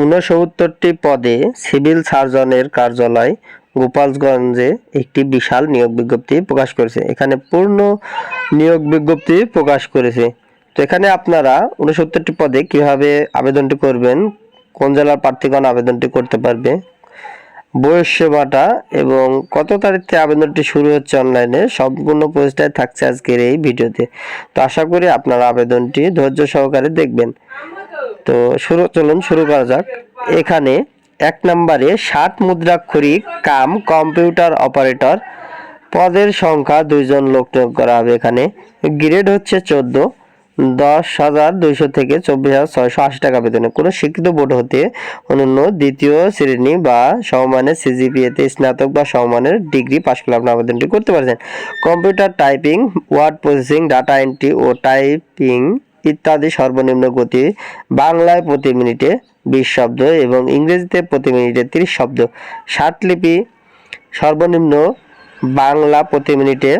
ঊনসত্তরটি পদে সিভিল সার্জনের কার্যালয় গোপালগঞ্জে একটি বিশাল নিয়োগ বিজ্ঞপ্তি প্রকাশ করেছে। এখানে পূর্ণ নিয়োগ বিজ্ঞপ্তি প্রকাশ করেছে। তো এখানে আপনারা ঊনসত্তরটি পদে কীভাবে আবেদনটি করবেন, কোন জেলার প্রার্থীগণ আবেদনটি করতে পারবে, বয়স সেবাটা এবং কত তারিখ আবেদনটি শুরু হচ্ছে অনলাইনে সম্পূর্ণ পোস্টায় থাকছে আজকের এই ভিডিওতে। তো আশা করি আপনারা আবেদনটি ধৈর্য সহকারে দেখবেন। তো শুরু, চলুন শুরু করা যাক। এখানে এক নম্বরে ষাট মুদ্রাক্ষরিক কাম কম্পিউটার অপারেটর। পদের সংখ্যা দুইজন লোক নিয়োগ করা হবে এখানে। গ্রেড হচ্ছে চোদ্দ। দশ হাজার দুইশো থেকে চব্বিশ হাজার ছয়শো আশি টাকা বেতনে। কোনো শিক্ষিত বোর্ড হতে অনন্য দ্বিতীয় শ্রেণি বা সমমানের সিজিপিএতে স্নাতক বা সমমানের ডিগ্রি পাশ করলে আপনি আবেদনটি করতে পারছেন। Computer typing, word processing, data entry ও টাইপিং ইত্যাদি সর্বনিম্ন গতি বাংলায় প্রতি মিনিটে বিশ শব্দ এবং ইংরেজিতে প্রতি মিনিটে তিরিশ শব্দ। লিপি সর্বনিম্ন বাংলা প্রতি মিনিটে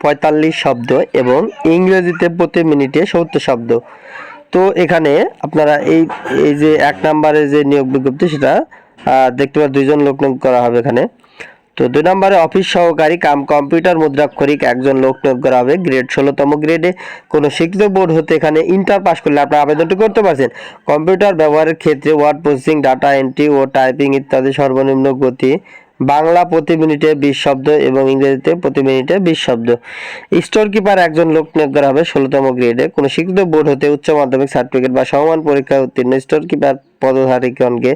পঁয়তাল্লিশ শব্দ এবং ইংরেজিতে প্রতি মিনিটে সত্তর শব্দ। তো এখানে আপনারা এই এই যে এক নম্বরে যে নিয়োগ বিজ্ঞপ্তি সেটা দেখতে পাবেন দুইজন লোক নিয়োগ করা হবে এখানে। তো দুই নম্বরে অফিস সহকারী কাম কম্পিউটার মুদ্রাক্ষরিক একজন লোক নিয়োগ করা হবে গ্রেড ষোলোতম গ্রেডে। কোনো শিক্ষিত বোর্ড হতে এখানে ইন্টার পাস করলে আপনার আবেদনটি করতে পারছেন। কম্পিউটার ব্যবহারের ক্ষেত্রে ওয়ার্ড প্রসেসিং, ডাটা এন্ট্রি ও টাইপিং ইত্যাদি সর্বনিম্ন গতি। বাংলা প্রতি মিনিটে বিশ শব্দ এবং ইংরেজিতে প্রতি মিনিটে বিশ শব্দ। স্টোর কিপার একজন লোক নিয়োগ করা হবে ষোলোতম গ্রেডে। কোনো শিক্ষিত বোর্ড হতে উচ্চ মাধ্যমিক সার্টিফিকেট বা সমমান পরীক্ষায় উত্তীর্ণ স্টোর কিপার পদধারীগণকে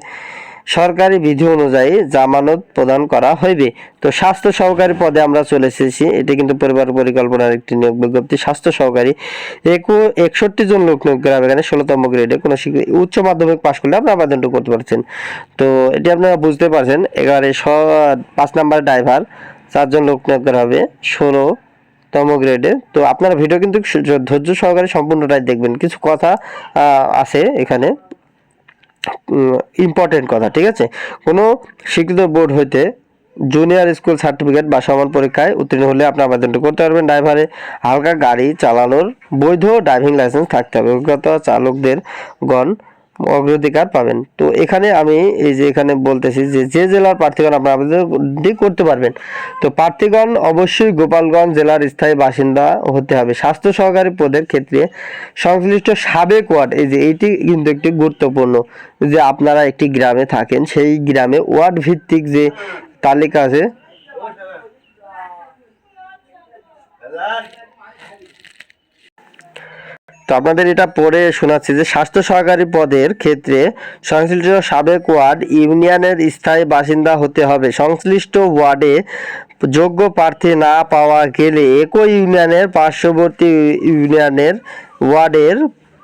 সরকারি বিধি অনুযায়ী জামানত প্রদান করা হইবে। তো স্বাস্থ্য সহকারী পদে আমরা চলে এসেছি। এটি কিন্তু পরিবার পরিকল্পনার একটি নিয়োগ বিজ্ঞপ্তি। স্বাস্থ্য সহকারী একু একষট্টি জন লোক নিয়োগ করা হবে এখানে ষোলোতম গ্রেডে কোনো উচ্চ মাধ্যমিক পাশ করলে আপনারা আবেদনটা করতে পারছেন। তো এটি আপনারা বুঝতে পারছেন এবারে পাঁচ নাম্বার ড্রাইভার, চারজন লোক নিয়োগ করা হবে ষোলো তম গ্রেডে তো আপনারা ভিডিও কিন্তু ধৈর্য সহকারে সম্পূর্ণটাই দেখবেন। কিছু কথা আছে এখানে। ইম্পর্টেন্ট কথা, ঠিক আছে? কোনো শিক্ষিত বোর্ড হইতে জুনিয়র স্কুল সার্টিফিকেট বা সমান পরীক্ষায় উত্তীর্ণ হলে আপনি আবেদনটি করতে পারবেন। ড্রাইভারে হালকা গাড়ি চালানোর বৈধ ড্রাইভিং লাইসেন্স থাকতে হবে। অভিজ্ঞতা চালকদের গণ অগ্রাধিকার পাবেন। তো এখানে আমি এই যে এখানে বলতেছি যে যে জেলার প্রার্থীগণ আপনার আবেদনটি করতে পারবেন। তো প্রার্থীগণ অবশ্যই গোপালগঞ্জ জেলার স্থায়ী বাসিন্দা হতে হবে। স্বাস্থ্য সহকারী পদের ক্ষেত্রে সংশ্লিষ্ট সাবেক ওয়ার্ড, এই যে এইটি কিন্তু একটি গুরুত্বপূর্ণ যে আপনারা একটি গ্রামে থাকেন, সেই গ্রামে ওয়ার্ড ভিত্তিক যে তালিকা আছে। তো আপনাদের এটা পড়ে শোনাচ্ছি যে স্বাস্থ্য সহকারী পদের ক্ষেত্রে সংশ্লিষ্ট সাবেক ওয়ার্ড ইউনিয়নের স্থায়ী বাসিন্দা হতে হবে। সংশ্লিষ্ট ওয়ার্ডে যোগ্য প্রার্থী না পাওয়া গেলে একই ইউনিয়নের পার্শ্ববর্তী ইউনিয়নের ওয়ার্ডের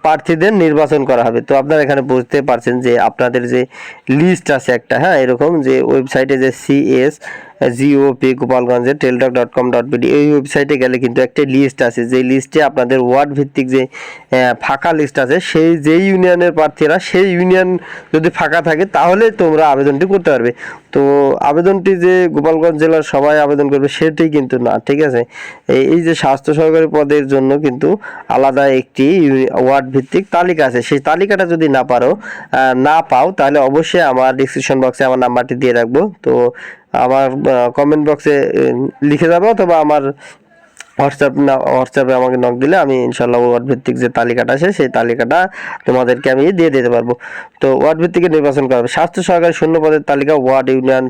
প্রার্থীদের নির্বাচন করা হবে। তো আপনারা এখানে বুঝতে পারছেন যে আপনাদের যে লিস্ট আছে একটা হ্যাঁ এরকম যে ওয়েবসাইটে যে সিএস জিওপি গোপালগঞ্জের Teletalk dot com dot BD এই ওয়েবসাইটে গেলে কিন্তু একটা লিস্ট আছে। যে লিস্টে আপনাদের ওয়ার্ড ভিত্তিক যে ফাঁকা লিস্ট আছে, সেই যেই ইউনিয়নের প্রার্থীরা সেই ইউনিয়ন যদি ফাঁকা থাকে, তাহলে তোমরা আবেদনটি করতে পারবে। তো আবেদনটি যে গোপালগঞ্জ জেলার সবাই আবেদন করবে, সেটি কিন্তু না, ঠিক আছে? এই এই যে স্বাস্থ্য সহকারী পদের জন্য কিন্তু আলাদা একটি ওয়ার্ড ভিত্তিক তালিকা আছে। সেই তালিকাটা যদি না পারো না পাও, তাহলে অবশ্যই আমার ডিসক্রিপশন বক্সে আমার নাম্বারটি দিয়ে রাখব। তো আমার কমেন্ট বক্সে লিখে যাব অথবা আমার হোয়াটসঅ্যাপ না হোয়াটসঅ্যাপে আমাকে নক দিলে আমি ইনশাল্লাহ ওয়ার্ড ভিত্তিক যে তালিকাটা আছে, সেই তালিকাটা তোমাদেরকে আমি দিয়ে দিতে পারব। তো ওয়ার্ড ভিত্তিকে নির্বাচন করা হবে। স্বাস্থ্য সহকারী শূন্য পদের তালিকা ওয়ার্ড ইউনিয়ন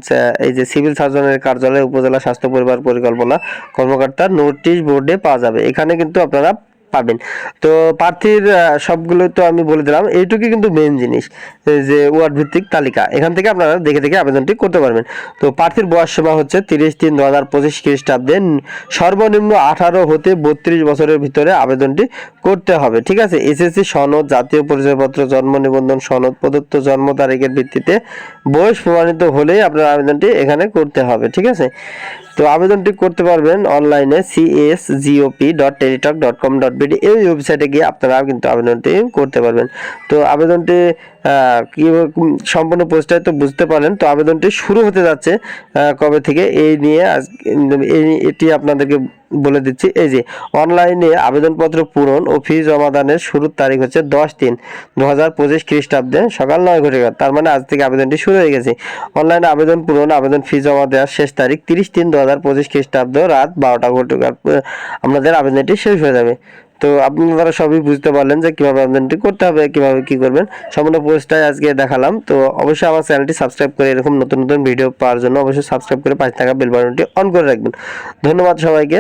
এই যে সিভিল সার্জনের কার্যালয়, উপজেলা স্বাস্থ্য পরিবার পরিকল্পনা কর্মকর্তার নোটিশ বোর্ডে পাওয়া যাবে। এখানে কিন্তু আপনারা পাবেন তো প্রার্থীর সবগুলো তো আমি বলে দিলাম। এইটুকুই কিন্তু মেন জিনিস যে ওয়ার্ড ভিত্তিক তালিকা। এখান থেকে আপনারা দেখে দেখে আবেদনটি করতে পারবেন। তো প্রার্থীর বয়স সীমা হচ্ছে তিরিশ তিন দু হাজার পঁচিশ খ্রিস্টাব্দে। সর্বনিম্ন আঠারো হতে বত্রিশ বছরের ভিতরে আবেদনটি করতে হবে। ঠিক আছে? এসএসসি সনদ, জাতীয় পরিচয়পত্র, জন্ম নিবন্ধন সনদ, প্রদত্ত জন্ম তারিখের ভিত্তিতে বয়স প্রমাণিত হলেই আপনার আবেদনটি এখানে করতে হবে। ঠিক আছে? তো আবেদনটি করতে পারবেন অনলাইনে CS GOP dot Teletalk dot com dot BD এই ওয়েবসাইটে গিয়ে আপনারা কিন্তু আবেদনটি করতে পারবেন। তো আবেদনটি কি সম্পূর্ণ পোস্টায় তো বুঝতে পারেন তো আবেদনটি শুরু হতে যাচ্ছে কবে থেকে? এই নিয়ে আজ এটি আপনাদেরকে বলে দিচ্ছি। এই যে অনলাইনে আবেদনপত্র পূরণ ও ফি জমাদানের শুরুর তারিখ হচ্ছে দশ তিন দু হাজার পঁচিশ খ্রিস্টাব্দে সকাল নয় ঘটে তার মানে আজ থেকে আবেদনটি শুরু হয়ে গেছে। অনলাইনে আবেদন পূরণ, আবেদন ফি জমা দেওয়ার শেষ তারিখ তিরিশ তিন দু হাজার পঁচিশ খ্রিস্টাব্দ রাত বারোটা ঘটে আপনাদের আবেদনটি শেষ হয়ে যাবে। তো আপনারা সবই বুঝতে পারলেন যে কীভাবে আবেদনটি করতে হবে, কীভাবে কি করবেন। সম্পূর্ণ পোস্টটাই আজকে দেখালাম। তো অবশ্যই আমার চ্যানেলটি সাবস্ক্রাইব করে এরকম নতুন নতুন ভিডিও পাওয়ার জন্য অবশ্যই সাবস্ক্রাইব করে পাশে থাকা বেল বাটনটি অন করে রাখবেন। ধন্যবাদ সবাইকে।